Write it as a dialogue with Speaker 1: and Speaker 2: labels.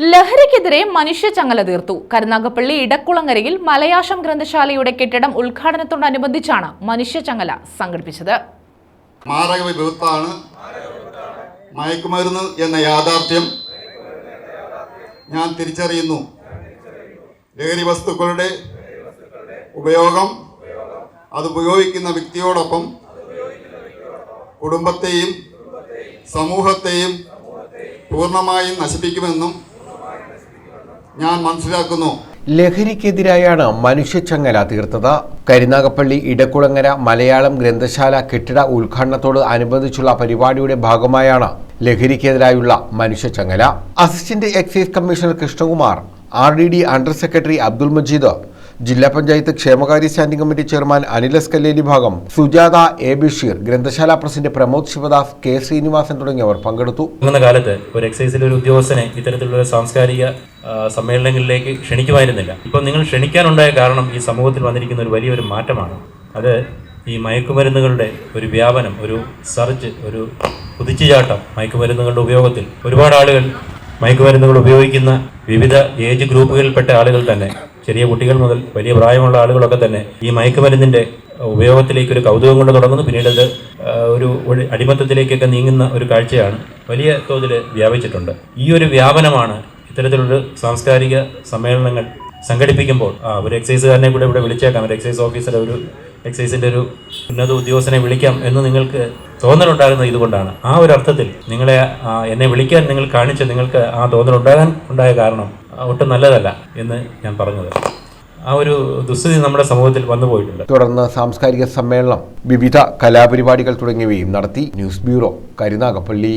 Speaker 1: ലഹരിക്കെതിരെ മനുഷ്യ ചങ്ങല തീർത്തു. കരുനാഗപ്പള്ളി ഇടക്കുളങ്ങരയിൽ മലയാശം ഗ്രന്ഥശാലയുടെ കെട്ടിടം ഉദ്ഘാടനത്തോടനുബന്ധിച്ചാണ് മനുഷ്യ
Speaker 2: ചങ്ങല സംഘടിപ്പിച്ചത്. മയക്കുമരുന്ന് എന്ന യാഥാർത്ഥ്യം ഞാൻ തിരിച്ചറിയുന്നു. ലഹരി വസ്തുക്കളുടെ ഉപയോഗം അത് ഉപയോഗിക്കുന്ന വ്യക്തിയോടൊപ്പം കുടുംബത്തെയും സമൂഹത്തെയും പൂർണമായും നശിപ്പിക്കുമെന്നും ഞാൻ മനസ്സിലാക്കുന്നു.
Speaker 3: ലഹരിക്കെതിരായാണ് മനുഷ്യച്ചങ്ങല തീർത്തത്. കരുനാഗപ്പള്ളി ഇടക്കുളങ്ങര മലയാളം ഗ്രന്ഥശാല കെട്ടിട ഉദ്ഘാടനത്തോട് അനുബന്ധിച്ചുള്ള പരിപാടിയുടെ ഭാഗമായാണ് ലഹരിക്കെതിരായുള്ള മനുഷ്യച്ചങ്ങല. Assistant excise commissioner Krishnakumar R D D under secretary Abdul Majeed ജില്ലാ പഞ്ചായത്ത് ക്ഷേമകാര്യ സ്റ്റാൻഡിംഗ് കമ്മിറ്റി ചെയർമാൻ അനിലസ് കല്ലേലി ഭാഗം സുജാത എ. ബഷീർ ഗ്രന്ഥശാല പ്രസിഡന്റ് പ്രമോദ് ശിവദാസ് കെ. ശ്രീനിവാസൻ തുടങ്ങിയവർ പങ്കെടുത്തു.
Speaker 4: കാലത്ത് ഒരു എക്സൈസിലെ ഒരു ഉദ്യോഗസ്ഥനെ ഇത്തരത്തിലുള്ള സാംസ്കാരിക സമ്മേളനങ്ങളിലേക്ക് ക്ഷണിക്കുമായിരുന്നില്ല. ഇപ്പോൾ നിങ്ങൾ ക്ഷണിക്കാനുണ്ടായ കാരണം ഈ സമൂഹത്തിൽ വന്നിരിക്കുന്ന ഒരു വലിയൊരു മാറ്റമാണ്. അത് ഈ മയക്കുമരുന്നുകളുടെ ഒരു വ്യാപനം ഒരു സർജ് ഒരു കുതിച്ചുചാട്ടം മയക്കുമരുന്നുകളുടെ ഉപയോഗത്തിൽ ഒരുപാട് ആളുകൾ മയക്കുമരുന്നുകൾ ഉപയോഗിക്കുന്ന വിവിധ ഏജ് ഗ്രൂപ്പുകളിൽപ്പെട്ട ആളുകൾ തന്നെ ചെറിയ കുട്ടികൾ മുതൽ വലിയ പ്രായമുള്ള ആളുകളൊക്കെ തന്നെ ഈ മയക്കുമരുന്നിന്റെ ഉപയോഗത്തിലേക്ക് ഒരു കൗതുകം കൊണ്ട് തുടങ്ങുന്നു. പിന്നീട് അത് ഒരു അടിമത്തത്തിലേക്കൊക്കെ നീങ്ങുന്ന ഒരു കാഴ്ചയാണ് വലിയ തോതിൽ വ്യാപിച്ചിട്ടുണ്ട്. ഈ ഒരു വ്യാപനമാണ് ഇത്തരത്തിലൊരു സാംസ്കാരിക സമ്മേളനങ്ങൾ സംഘടിപ്പിക്കുമ്പോൾ ആ ഒരു എക്സൈസുകാരനെ കൂടെ ഇവിടെ വിളിച്ചേക്കാം. ഒരു എക്സൈസ് ഓഫീസറെ ഒരു എക്സൈസിന്റെ ഒരു ഉന്നത ഉദ്യോഗസ്ഥനെ വിളിക്കാം എന്ന് നിങ്ങൾക്ക് തോന്നലുണ്ടാകുന്നത് ഇതുകൊണ്ടാണ്. ആ ഒരു അർത്ഥത്തിൽ നിങ്ങളെ എന്നെ വിളിക്കാൻ നിങ്ങൾ കാണിച്ച നിങ്ങൾക്ക് ആ തോന്നലുണ്ടാകാൻ ഉണ്ടായ കാരണം ഒട്ടും നല്ലതല്ല എന്ന് ഞാൻ പറഞ്ഞത്. ആ ഒരു ദുസ്ഥിതി നമ്മുടെ സമൂഹത്തിൽ വന്നു പോയിട്ടുണ്ട്.
Speaker 3: തുടർന്ന് സാംസ്കാരിക സമ്മേളനം വിവിധ കലാപരിപാടികൾ തുടങ്ങിയവയും നടത്തി ന്യൂസ് ബ്യൂറോ കരുനാഗപ്പള്ളി.